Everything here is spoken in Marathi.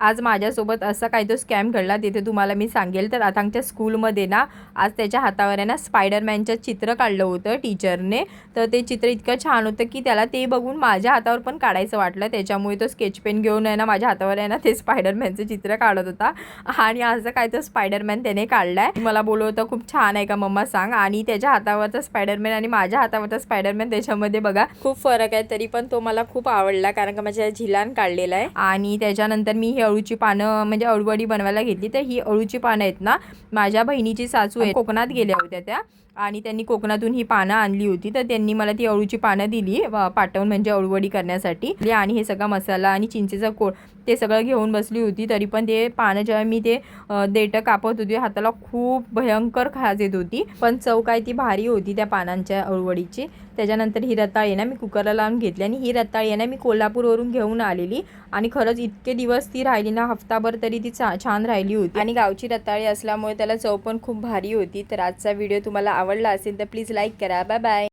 आज माझ्यासोबत असा काही तो स्कॅम घडला तिथे तुम्हाला मी सांगेल. तर आता आमच्या स्कूलमध्ये ना आज त्याच्या हातावर आहे ना स्पायडरमॅनचं चित्र काढलं होतं टीचरने. तर ते चित्र इतकं छान होतं की त्याला ते बघून माझ्या हातावर पण काढायचं वाटलं. त्याच्यामुळे तो स्केच पेन घेऊन आहे ना माझ्या हातावर आहे ना ते स्पायडरमॅनचं चित्र काढत होता. आणि असं काय तर स्पायडरमॅन त्याने काढलाय. मला बोलत होतं खूप छान आहे का मम्मा सांग. आणि त्याच्या हातावरचा स्पायडरमॅन आणि माझ्या हातावरचा स्पायडरमॅन त्याच्यामध्ये बघा खूप फरक आहे. तरी पण तो मला खूप आवडला कारण का माझ्या झिलान काढलेला आहे. आणि त्याच्यानंतर मी हे अळूची पानं म्हणजे अळूवडी बनवायला घेतली. तर ही अळूची पानं आहेत ना माझ्या बहिणीची सासू आहे कोकणात गेल्या होत्या त्या. आणि त्यांनी कोकणातून ही पानं आणली होती. तर त्यांनी मला ती अळूची पानं दिली पाठवून म्हणजे अळूवडी करण्यासाठी. म्हणजे आणि हे सगळा मसाला आणि चिंचेचा कोळ ते सगळं घेऊन बसली होती. तरी पण ते पानं जेव्हा मी ते देठं कापत होती हाताला खूप भयंकर खाज येत होती. पण चव काय ती भारी होती त्या पानांच्या अळूवडीची. त्याच्यानंतर ही रताळी ना मी कुकरला लावून घेतली आणि ही रताळी आहे ना मी कोल्हापूरवरून घेऊन आलेली. आणि खरंच इतके दिवस ती राहिली ना हफ्ताभर तरी ती चा छान राहिली होती. आणि गावची रताळी असल्यामुळे त्याला चव पण खूप भारी होती. तर आजचा व्हिडिओ तुम्हाला आवड आवडला असेल तर प्लीज लाईक करा. Bye bye.